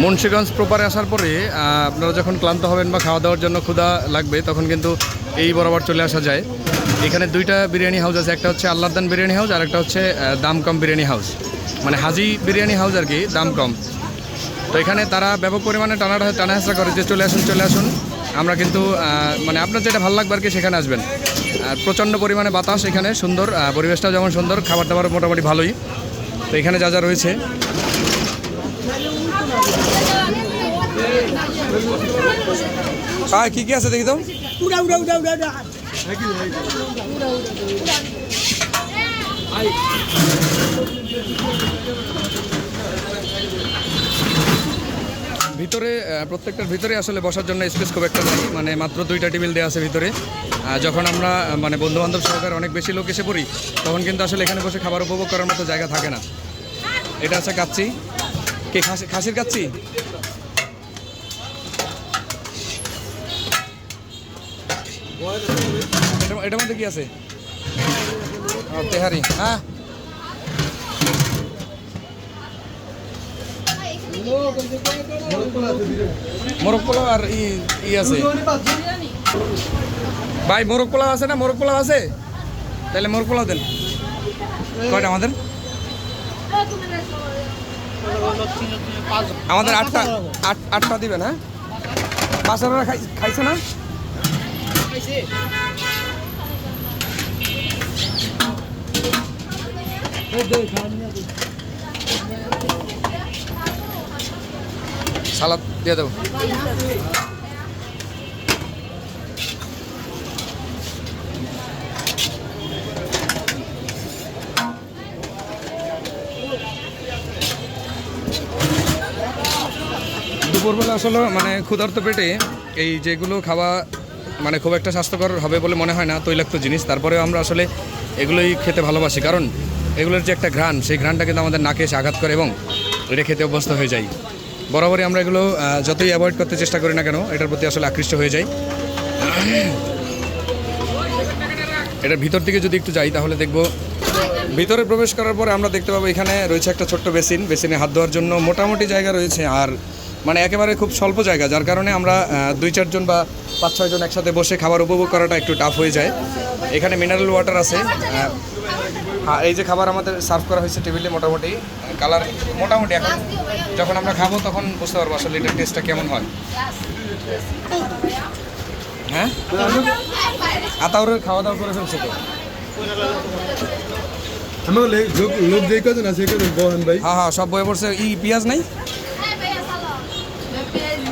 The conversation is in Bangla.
মুন্সিগঞ্জ প্রপারে আসার পরে আপনারা যখন ক্লান্ত হবেন বা খাওয়া দাওয়ার জন্য ক্ষুধা লাগবে, তখন কিন্তু এই বরাবর চলে আসা যায়। এখানে দুইটা বিরিয়ানি হাউস আছে, একটা হচ্ছে আল্লাহদান বিরিয়ানি হাউস, আর একটা হচ্ছে দাম কম বিরিয়ানি হাউস। মানে হাজি বিরিয়ানি হাউস আর কি দাম কম তো এখানে তারা ব্যাপক পরিমাণে টানা টানা হেঁচড়া করে যে চলে আসুন চলে আসুন। আমরা কিন্তু মানে আপনার যেটা ভালো লাগবে আর কি, সেখানে আসবেন। আর প্রচণ্ড পরিমাণে বাতাস এখানে, সুন্দর পরিবেশটা যেমন সুন্দর, খাবার দাবার মোটামুটি ভালোই। তো এখানে যা যা রয়েছে। হ্যাঁ কী কী আছে দেখি তো? উড়া উড়া উড়া উড়া উড়া। ভিতরে প্রত্যেকটার ভিতরে আসলে বসার জন্য স্পেস খুব একটা নেই। মানে মাত্র দুইটা টেবিল দেওয়া আছে ভিতরে। যখন আমরা মানে বন্ধু বান্ধব সহকারে অনেক বেশি লোক এসে পড়ি তখন কিন্তু আসলে এখানে বসে খাবার উপভোগ করার মতো জায়গা থাকে না। এটা আছে কাচ্চি। কে, খাসি খাসির এটা- এটার মধ্যে কি আছে? তেহারি হ্যাঁ? মোরগ পোলাও আর ই আছে। ভাই, মোরগ পোলাও আছে না? মোরগ পোলাও আছে? তাহলে মোরগ পোলাও দেন। কয়টা আমাদের? আমাদের আটটা আট আটটা দিবেন হ্যাঁ বাচ্চারা খাই খাইছে না? সালাদ দিয়ে দেবো। দুপুরবেলা আসলে মানে ক্ষুধার্ত পেটে এই যেগুলো খাওয়া মানে খুব একটা স্বাস্থ্যকর হবে বলে মনে হয় না, তৈলাক্ত জিনিস। তারপরেও আমরা আসলে এগুলোই খেতে ভালোবাসি। কারণ এগুলোর যে একটা ঘ্রাণ, সেই ঘ্রাণটা কিন্তু আমাদের নাকে এসে আঘাত করে এবং এটা খেতে অভ্যস্ত হয়ে যাই বরাবরই আমরা এগুলো যতই অ্যাভয়েড করতে চেষ্টা করি না কেন, এটার প্রতি আসলে আকৃষ্ট হয়ে যাই। এটার ভিতর দিকে যদি একটু যাই, তাহলে দেখব ভিতরে প্রবেশ করার পরে আমরা দেখতে পাবো এখানে রয়েছে একটা ছোট্ট বেসিন। বেসিনে হাত ধোয়ার জন্য মোটামুটি জায়গা রয়েছে। আর মানে একেবারে খুব স্বল্প জায়গা যার কারণে আমরা দুই চারজন বা পাঁচ ছয়জন একসাথে বসে খাবার উপভোগ করাটা একটু টাফ হয়ে যায়। এখানে মিনারেল ওয়াটার আছে আর এই যে খাবার আমাদের সার্ভ করা হয়েছে টেবিলে মোটামুটি কালার মোটামুটি এখন যখন আমরা খাব তখন বুঝতে পারব আসলে এটার টেস্টটা কেমন হয়। হ্যাঁ? আতাউরের খাওয়া দাওয়া করে ফেলছে তো। আমাকে লোক লোক যেই কজন আছে কজন বহেন ভাই। হ্যাঁ হ্যাঁ সব বয়ে পড়ছে। ই পেঁয়াজ নাই?